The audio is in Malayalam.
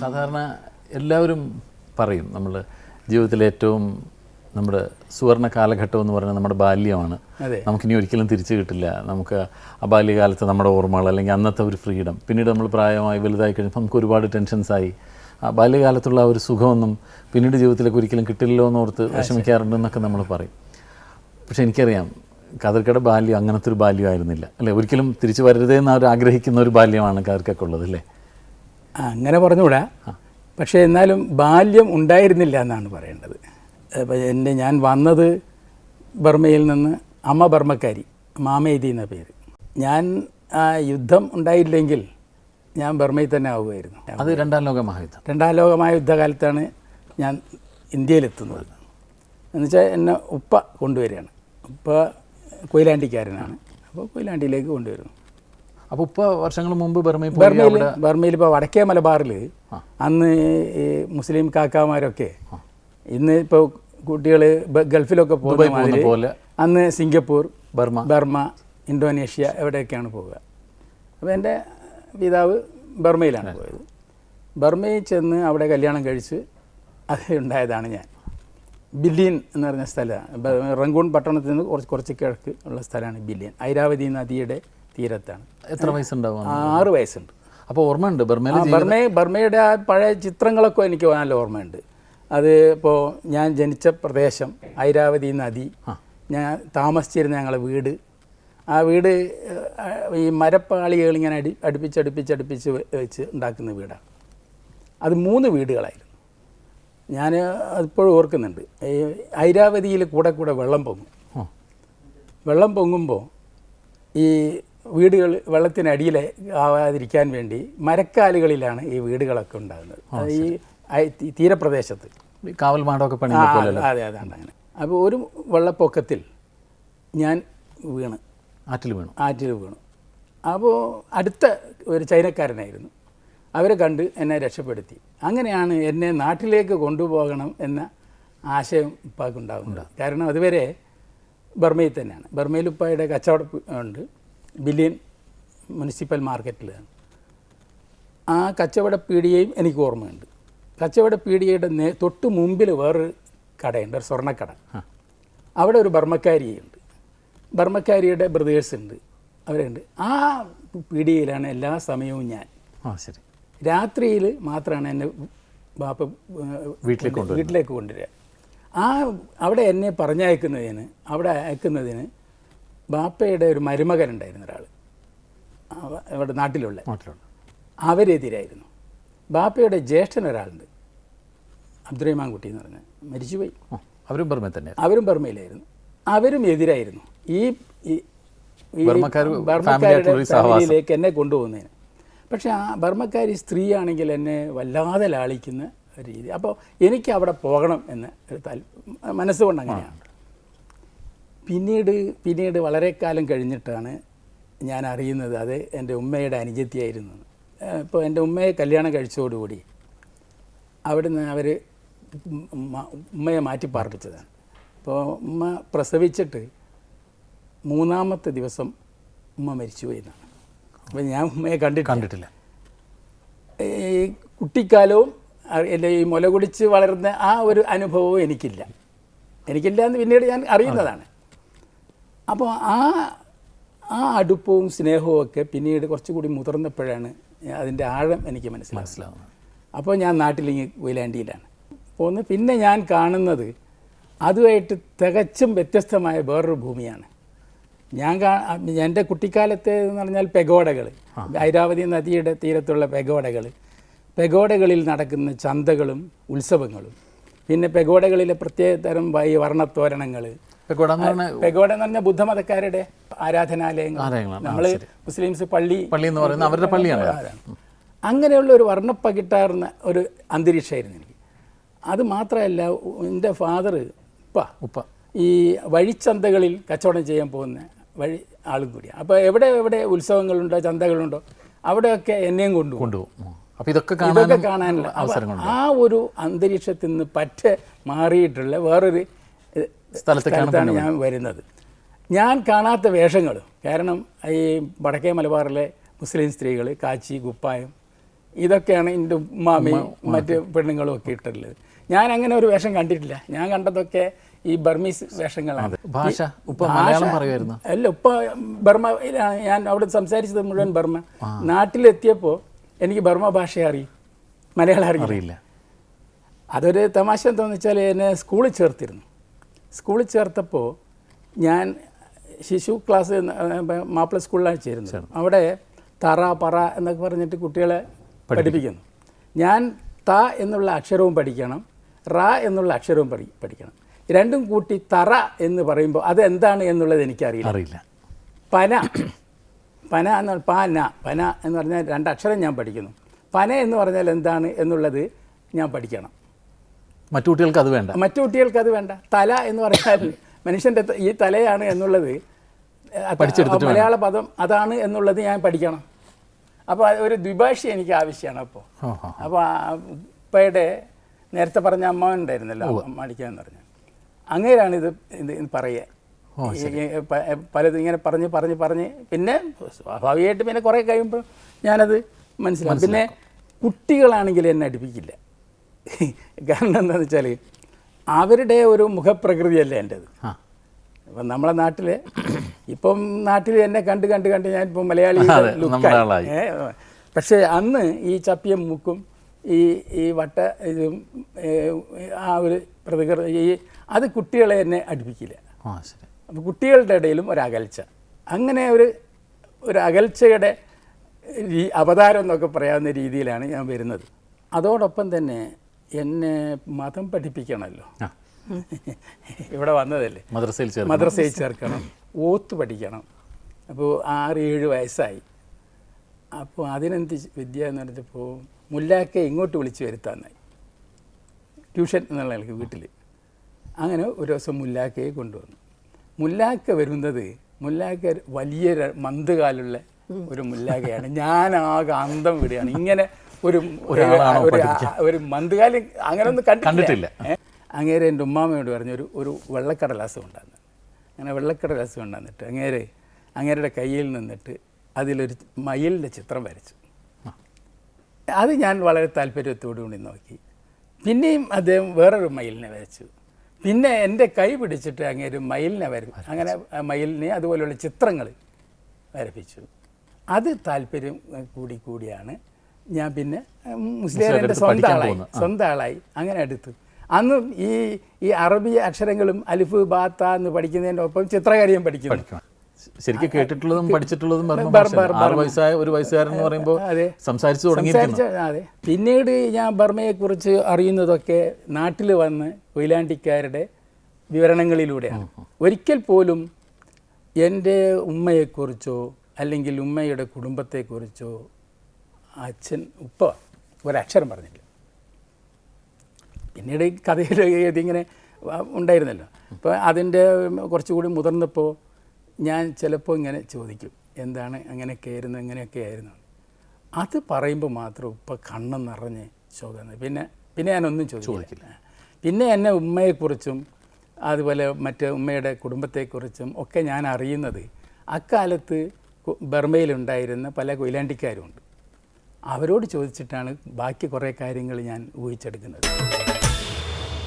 സാധാരണ എല്ലാവരും പറയും നമ്മൾ ജീവിതത്തിലെ ഏറ്റവും നമ്മുടെ സുവർണ കാലഘട്ടം എന്ന് പറയുന്നത് നമ്മുടെ ബാല്യമാണ്. നമുക്ക് നമുക്കിനി ഒരിക്കലും തിരിച്ചു കിട്ടില്ല. നമുക്ക് ആ ബാല്യകാലത്ത് നമ്മുടെ ഓർമ്മകൾ അല്ലെങ്കിൽ അന്നത്തെ ഒരു ഫ്രീഡം. പിന്നീട് നമ്മൾ പ്രായമായി വലുതായി കഴിഞ്ഞപ്പോൾ നമുക്ക് ഒരുപാട് ടെൻഷൻസായി ആ ബാല്യകാലത്തുള്ള ഒരു സുഖമൊന്നും പിന്നീട് ജീവിതത്തിലേക്ക് ഒരിക്കലും കിട്ടില്ലല്ലോ എന്ന് ഓർത്ത് വിഷമിക്കാറുണ്ടെന്നൊക്കെ നമ്മൾ പറയും. പക്ഷെ എനിക്കറിയാം കാതർക്കയുടെ ബാല്യം അങ്ങനത്തെ ഒരു ബാല്യമായിരുന്നില്ല. അല്ലേ? ഒരിക്കലും തിരിച്ചു വരരുതേ എന്ന് അവർ ആഗ്രഹിക്കുന്ന ഒരു ബാല്യമാണ് കതിർക്കൊക്കെ ഉള്ളത് അല്ലേ? അങ്ങനെ പറഞ്ഞുകൂടാ. പക്ഷേ എന്നാലും ബാല്യം ഉണ്ടായിരുന്നില്ല എന്നാണ് പറയേണ്ടത്. എന്റെ ഞാൻ വന്നത് ബർമ്മയിൽ നിന്ന് അമ്മ ബർമ്മക്കാരി മാമേതി എന്ന പേര്. ഞാൻ ആ യുദ്ധം ഉണ്ടായില്ലെങ്കിൽ ഞാൻ ബർമ്മയിൽ തന്നെ ആവുമായിരുന്നു. അത് രണ്ടാം ലോക മഹായുദ്ധം. രണ്ടാം ലോകമായ യുദ്ധകാലത്താണ് ഞാൻ ഇന്ത്യയിലെത്തുന്നത്. എന്നുവെച്ചാൽ എന്നെ ഉപ്പ കൊണ്ടുവരികയാണ്. ഉപ്പ കൊയിലാണ്ടിക്കാരനാണ്. അപ്പോൾ കൊയിലാണ്ടിയിലേക്ക് കൊണ്ടുവരുന്നു. അപ്പോൾ ഇപ്പോൾ വർഷങ്ങൾ മുമ്പ് ബർമയിൽ ബർമയിൽ ബർമയിൽ ഇപ്പോൾ വടക്കേ മലബാറിൽ അന്ന് ഈ മുസ്ലിം കാക്കാമാരൊക്കെ ഇന്ന് ഇപ്പോൾ കുട്ടികൾ ഗൾഫിലൊക്കെ പോകുന്ന മാതിരി പോലെ. അന്ന് സിംഗപ്പൂർ ബർമ. ബർമ ഇന്തോനേഷ്യ എവിടെയൊക്കെയാണ് പോവുക. അപ്പോൾ എന്റെ പിതാവ് ബർമയിലാണ് പോയത്. ബർമയിൽ ചെന്ന് അവിടെ കല്യാണം കഴിച്ച് അത് ഉണ്ടായതാണ് ഞാൻ. ബില്ലിയൻ എന്ന് പറഞ്ഞ സ്ഥലമാണ്. റങ്കൂൺ പട്ടണത്തിൽ നിന്ന് കുറച്ച് കുറച്ച് കിഴക്ക് ഉള്ള സ്ഥലമാണ് ബില്ലിയൻ ഐരാവതി നദിയുടെ തീരത്താണ്. എത്ര വയസ്സുണ്ടാവും ആറ് വയസ്സുണ്ട്. അപ്പോൾ ഓർമ്മയുണ്ട്? ബർമയിൽ ആ ബർമ ബർമയുടെ ആ പഴയ ചിത്രങ്ങളൊക്കെ എനിക്ക് നല്ല ഓർമ്മയുണ്ട്. അത് ഇപ്പോൾ ഞാൻ ജനിച്ച പ്രദേശം ഐരാവതി നദി. ഞാൻ താമസിച്ചിരുന്ന ഞങ്ങളെ വീട്. ആ വീട് ഈ മരപ്പാളികൾ ഇങ്ങനെ അടി അടുപ്പിച്ച് അടുപ്പിച്ച് അടുപ്പിച്ച് വെ- വെച്ച് ഉണ്ടാക്കുന്ന വീടാണ്. അത് മൂന്ന് വീടുകളായിരുന്നു. ഞാൻ അതിപ്പോഴും ഓർക്കുന്നുണ്ട്. ഈ ഐരാവതിയിൽ കൂടെ കൂടെ വെള്ളം പൊങ്ങും. വെള്ളം പൊങ്ങുമ്പോൾ ഈ വീടുകൾ വെള്ളത്തിനടിയിൽ ആവാതിരിക്കാൻ വേണ്ടി മരക്കാലുകളിലാണ് ഈ വീടുകളൊക്കെ ഉണ്ടാകുന്നത്. അത് ഈ തീരപ്രദേശത്ത്. കാവൽ മാടമൊക്കെ പണി അതെ അതെ അങ്ങനെ. അപ്പോൾ ഒരു വെള്ളപ്പൊക്കത്തിൽ ഞാൻ വീണ്. ആറ്റിൽ വീണു. ആറ്റിൽ വീണു. അപ്പോൾ അടുത്ത ഒരു ചൈനക്കാരനായിരുന്നു. അവരെ കണ്ട് എന്നെ രക്ഷപ്പെടുത്തി. അങ്ങനെയാണ് എന്നെ നാട്ടിലേക്ക് കൊണ്ടുപോകണം എന്ന ആശയം ഉപ്പാക്കുണ്ടാകുന്നത് കാരണം അതുവരെ ബർമയിൽ തന്നെയാണ്. ബർമയിൽ ഉപ്പായുടെ കച്ചവടം ഉണ്ട്. ബില്യൻ മുനിസിപ്പൽ മാർക്കറ്റിലാണ് ആ കച്ചവട പീടികയും എനിക്ക് ഓർമ്മയുണ്ട്. കച്ചവട പീടികയുടെ നേ തൊട്ട് മുമ്പിൽ വേറൊരു കടയുണ്ട് ഒരു സ്വർണക്കട. അവിടെ ഒരു ബർമ്മക്കാരിയുണ്ട് ബർമ്മക്കാരിയുടെ ബ്രദേഴ്സ് ഉണ്ട് അവരുണ്ട്. ആ പീടികയിലാണ് എല്ലാ സമയവും ഞാൻ. ആ ശരി. രാത്രിയിൽ മാത്രമാണ് എന്നെ ബാപ്പ വീട്ടിലേക്ക്. വീട്ടിലേക്ക് കൊണ്ടുവരിക. ആ അവിടെ എന്നെ പറഞ്ഞയക്കുന്നതിന് അവിടെ അയക്കുന്നതിന് ബാപ്പയുടെ ഒരു മരുമകൻ ഉണ്ടായിരുന്ന ഒരാൾ ഇവിടെ നാട്ടിലുള്ള. അവരെതിരായിരുന്നു. ബാപ്പയുടെ ജ്യേഷ്ഠൻ ഒരാളുണ്ട്. അബ്ദുറഹ്മാൻ കുട്ടി എന്ന് പറഞ്ഞ്. മരിച്ചുപോയി. അവരും ബർമ്മയിൽ തന്നെ അവരും ബർമ്മയിലായിരുന്നു. അവരും എതിരായിരുന്നു. ഈ ഈ- ഈ ബർമ്മക്കാര് ബർമ്മക്കാരുടെ ഫാമിലിയായിട്ടുള്ള ഒരു എന്നെ കൊണ്ടുപോകുന്നതിന്. പക്ഷേ ആ ബർമ്മക്കാരി സ്ത്രീയാണെങ്കിൽ എന്നെ വല്ലാതെ ലാളിക്കുന്ന രീതി. അപ്പോൾ എനിക്ക് അവിടെ പോകണം എന്ന് ഒരു താൽ മനസ്സുകൊണ്ട് അങ്ങനെയാണ്. പിന്നീട് പിന്നീട് വളരെ കാലം കഴിഞ്ഞിട്ടാണ് ഞാൻ അറിയുന്നത് അത് എന്റെ ഉമ്മയുടെ അനുജത്തിയായിരുന്നു. ഇപ്പോൾ എന്റെ ഉമ്മയെ കല്യാണം കഴിച്ചതോടുകൂടി അവിടുന്ന് അവർ ഉമ്മയെ മാറ്റി പാർപ്പിച്ചതാണ്. അപ്പോൾ ഉമ്മ പ്രസവിച്ചിട്ട് മൂന്നാമത്തെ ദിവസം ഉമ്മ മരിച്ചു എന്നാണ്. അപ്പോൾ ഞാൻ ഉമ്മയെ കണ്ടി കണ്ടിട്ടില്ല. ഈ കുട്ടിക്കാലവും അല്ലെ ഈ മുല കുടിച്ച് വളർന്ന ആ ഒരു അനുഭവവും എനിക്കില്ല. എനിക്കില്ല എന്ന് പിന്നീട് ഞാൻ അറിയുന്നതാണ്. അപ്പോൾ ആ ആ അടുപ്പവും സ്നേഹവും ഒക്കെ പിന്നീട് കുറച്ചുകൂടി മുതിർന്നപ്പോഴാണ് അതിന്റെ ആഴം എനിക്ക് മനസ്സിലാവുന്നത്. അപ്പോൾ ഞാൻ നാട്ടിലിങ്ങി കൊയിലാണ്ടിയിലാണ്. പോകുന്നത് പിന്നെ ഞാൻ കാണുന്നത് അതുമായിട്ട് തികച്ചും വ്യത്യസ്തമായ വേറൊരു ഭൂമിയാണ്. ഞാൻ കാ എന്റെ കുട്ടിക്കാലത്തെ എന്ന് പറഞ്ഞാൽ പെഗോഡകൾ ഐരാവതി നദിയുടെ തീരത്തുള്ള പെഗോഡകൾ. പെഗോഡകളിൽ നടക്കുന്ന ചന്തകളും ഉത്സവങ്ങളും. പിന്നെ പെഗോഡകളിലെ പ്രത്യേക തരം ഈ വർണത്തോരണങ്ങൾ പെക്കോട എന്ന് പറഞ്ഞാൽ പെഗോഡ എന്ന് പറഞ്ഞാൽ ബുദ്ധമതക്കാരുടെ ആരാധനാലയങ്ങൾ. നമ്മൾ നമ്മൾ മുസ്ലിംസ് പള്ളി പള്ളി എന്ന് പറയുന്നത് അവരുടെ പള്ളിയാണ്. അങ്ങനെയുള്ള ഒരു വർണപ്പകിട്ടാർന്ന ഒരു അന്തരീക്ഷമായിരുന്നു എനിക്ക്. അത് മാത്രമല്ല എന്റെ ഫാദർ ഉപ്പ ഉപ്പ. ഈ വഴിച്ചന്തകളിൽ കച്ചവടം ചെയ്യാൻ പോകുന്ന വഴി ആളും കൂടിയാണ് അപ്പോൾ എവിടെ എവിടെ ഉത്സവങ്ങളുണ്ടോ ചന്തകളുണ്ടോ അവിടെയൊക്കെ എന്നെയും കൊണ്ടുപോകും. കൊണ്ടുപോകും. അപ്പോൾ ഇതൊക്കെ കാണാനുള്ള ആ ഒരു അന്തരീക്ഷത്തിൽ നിന്ന് പറ്റ മാറിയിട്ടുള്ള വേറൊരു സ്ഥലത്താണ് ഞാൻ വരുന്നത്. ഞാൻ കാണാത്ത വേഷങ്ങൾ കാരണം ഈ വടക്കേ മലബാറിലെ മുസ്ലിം സ്ത്രീകൾ കാച്ചി കുപ്പായം ഇതൊക്കെയാണ് എന്റെ ഉമ്മാമയും മറ്റ് പെണ്ണുങ്ങളും ഒക്കെ ഇട്ടിട്ടുള്ളത്. ഞാൻ അങ്ങനെ ഒരു വേഷം കണ്ടിട്ടില്ല. ഞാൻ കണ്ടതൊക്കെ ഈ ബർമീസ് വേഷങ്ങളാണ്. ഭാഷ ഉപ്പ മലയാളം പറയുമായിരുന്നു. അല്ല ഉപ്പ ബർമയിലാണ് ഞാൻ അവിടെ സംസാരിച്ചത് മുഴുവൻ ബർമ. നാട്ടിലെത്തിയപ്പോൾ എനിക്ക് ബർമ ഭാഷ അറിയും. മലയാളം അറിയില്ല. അറിയില്ല. അതൊരു തമാശ എന്താണെന്ന് വെച്ചാൽ എന്നെ സ്കൂളിൽ ചേർത്തിരുന്നു. സ്കൂളിൽ ചേർത്തപ്പോൾ ഞാൻ ശിശു ക്ലാസ് മാപ്പിള സ്കൂളിലാണ് ചേരുന്നത്. അവിടെ തറ പറ എന്നൊക്കെ പറഞ്ഞിട്ട് കുട്ടികളെ പഠിപ്പിക്കുന്നു. ഞാൻ ത എന്നുള്ള അക്ഷരവും പഠിക്കണം റ എന്നുള്ള അക്ഷരവും പഠി പഠിക്കണം. രണ്ടും കൂട്ടി തറ എന്ന് പറയുമ്പോൾ അത് എന്താണ് എന്നുള്ളത് എനിക്കറിയില്ല. അറിയില്ല. പന പന എന്ന് പാന പന എന്ന് പറഞ്ഞാൽ രണ്ടക്ഷരം ഞാൻ പഠിക്കുന്നു. പന എന്ന് പറഞ്ഞാൽ എന്താണ് എന്നുള്ളത് ഞാൻ പഠിക്കണം. മറ്റു കുട്ടികൾക്ക് അത് വേണ്ട. മറ്റു കുട്ടികൾക്ക് അത് വേണ്ട. തല എന്ന് പറഞ്ഞാൽ മനുഷ്യന്റെ ഈ തലയാണ് എന്നുള്ളത് പഠിച്ചെടുത്തിട്ട് മലയാള പദം അതാണ് എന്നുള്ളത് ഞാൻ പഠിക്കണം. അപ്പോൾ ഒരു ദ്വിഭാഷ എനിക്ക് ആവശ്യമാണ് അപ്പോൾ അപ്പോൾ ഉപ്പയുടെ നേരത്തെ പറഞ്ഞ അമ്മ ഉണ്ടായിരുന്നല്ലോ മടിക്കാന്ന് പറഞ്ഞു. അങ്ങനെയാണ് ഇത് ഇത് പറയുക. പലതും ഇങ്ങനെ പറഞ്ഞ് പറഞ്ഞ് പറഞ്ഞ്. പിന്നെ സ്വാഭാവികമായിട്ട് പിന്നെ കുറേ കഴിയുമ്പോൾ ഞാനത് മനസ്സിലാക്കും. പിന്നെ കുട്ടികളാണെങ്കിൽ എന്നെ അടുപ്പിക്കില്ല. കാരണം എന്താണെന്ന് വെച്ചാൽ അവരുടെ ഒരു മുഖപ്രകൃതിയല്ല എന്റെത്. അപ്പം ഇപ്പം നമ്മളെ നാട്ടിൽ ഇപ്പം നാട്ടിൽ എന്നെ കണ്ട് കണ്ട് കണ്ട് ഞാൻ ഇപ്പം മലയാളി പക്ഷേ അന്ന് ഈ ചപ്പിയും മുക്കും ഈ ഈ വട്ട ഇതും ആ ഒരു പ്രതികരണം ഈ അത് കുട്ടികളെ എന്നെ അടുപ്പിക്കില്ല. അപ്പോൾ കുട്ടികളുടെ ഇടയിലും ഒരു അകൽച്ച അങ്ങനെ ഒരു ഒരു അകൽച്ചയുടെ അവതാരം എന്നൊക്കെ പറയാവുന്ന രീതിയിലാണ് ഞാൻ വരുന്നത്. അതോടൊപ്പം തന്നെ എന്നെ മതം പഠിപ്പിക്കണമല്ലോ. ഇവിടെ വന്നതല്ലേ? മദ്രസയിൽ മദ്രസയിൽ ചേർക്കണം. ഓത്ത് പഠിക്കണം. അപ്പോൾ ആറ് ഏഴ് വയസ്സായി. അപ്പോൾ അതിനെന്ത് വിദ്യ എന്ന് പറഞ്ഞപ്പോൾ മുല്ലാക്കെ ഇങ്ങോട്ട് വിളിച്ച് വരുത്താന്നായി ട്യൂഷൻ എന്നുള്ള എനിക്ക് വീട്ടിൽ അങ്ങനെ ഒരു ദിവസം മുല്ലാക്കയെ കൊണ്ടുവന്നു. മുല്ലാക്ക വരുന്നത് മുല്ലാക്ക വലിയ മന്ദകാലുള്ള ഒരു മുല്ലാക്കയാണ്. ഞാൻ ആകെ അന്തം വിടുകയാണ്. ഇങ്ങനെ ഒരു ഒരാളാണോ ഒരു മന്ത്കാലി അങ്ങനെ ഒന്നും കണ്ടിട്ടില്ല. അങ്ങേരെ എന്റെ ഉമ്മാമയോട് പറഞ്ഞു ഒരു ഒരു വെള്ളക്കടലാസ് കൊണ്ടാന്ന് അങ്ങനെ വെള്ളക്കടലാസ് കൊണ്ടുവന്നിട്ട് അങ്ങേരെ അങ്ങേരുടെ കയ്യിൽ നിന്നിട്ട് അതിലൊരു മയിലിന്റെ ചിത്രം വരച്ചു. അത് ഞാൻ വളരെ താല്പര്യത്തോടു കൂടി നോക്കി. പിന്നെയും അദ്ദേഹം വേറൊരു മയിലിനെ വരച്ചു. പിന്നെ എന്റെ കൈ പിടിച്ചിട്ട് അങ്ങേര് മയിലിനെ വരും അങ്ങനെ മയിലിനെ അതുപോലെയുള്ള ചിത്രങ്ങൾ വരപ്പിച്ചു. അത് താല്പര്യം കൂടി കൂടിയാണ് ഞാൻ പിന്നെ ഉം, മുസ്ലിം എന്റെ സ്വന്തം ആളായി സ്വന്തം ആളായി അങ്ങനെ എടുത്തു. അന്നും ഈ ഈ അറബി അക്ഷരങ്ങളും അലിഫ് ബാത്ത എന്ന് പഠിക്കുന്നതിന്റെ ഒപ്പം ചിത്രകാരിയും പഠിക്കുന്നു. ശരിക്കും കേട്ടിട്ടുള്ളതും പഠിച്ചിട്ടുള്ളതും ആറ് വയസ്സായ ഒരു വയസ്സുകാരൻ എന്ന് പറയുമ്പോൾ. സംസാരിച്ചു തുടങ്ങി അതെ. പിന്നീട് ഞാൻ ബർമയെക്കുറിച്ച് അറിയുന്നതൊക്കെ നാട്ടിൽ വന്ന് കൊയിലാണ്ടിക്കാരുടെ വിവരണങ്ങളിലൂടെയാണ്. ഒരിക്കൽ പോലും എന്റെ ഉമ്മയെക്കുറിച്ചോ അല്ലെങ്കിൽ ഉമ്മയുടെ കുടുംബത്തെക്കുറിച്ചോ അച്ഛൻ ഉപ്പ ഒരക്ഷരം പറഞ്ഞില്ല. പിന്നീട് ഈ കഥയിൽ ഇതിങ്ങനെ ഉണ്ടായിരുന്നല്ലോ. അപ്പോൾ അതിന്റെ കുറച്ചുകൂടി മുതിർന്നപ്പോൾ ഞാൻ ചിലപ്പോൾ ഇങ്ങനെ ചോദിക്കും എന്താണ് അങ്ങനെയൊക്കെ ആയിരുന്നു അങ്ങനെയൊക്കെ ആയിരുന്നു. അത് പറയുമ്പോൾ മാത്രം ഉപ്പ കണ്ണ് നിറഞ്ഞ് ശോകം പിന്നെ പിന്നെ ഞാനൊന്നും ചോദിക്കില്ല. പിന്നെ എന്നെ ഉമ്മയെക്കുറിച്ചും അതുപോലെ മറ്റ് ഉമ്മയുടെ കുടുംബത്തെക്കുറിച്ചും ഒക്കെ ഞാൻ അറിയുന്നത് അക്കാലത്ത് ബർമയിലുണ്ടായിരുന്ന പല കൊയിലാണ്ടിക്കാരുമുണ്ട് അവരോട് ചോദിച്ചിട്ടാണ് ബാക്കി കുറേ കാര്യങ്ങൾ ഞാൻ ഊഹിച്ചെടുക്കുന്നത്.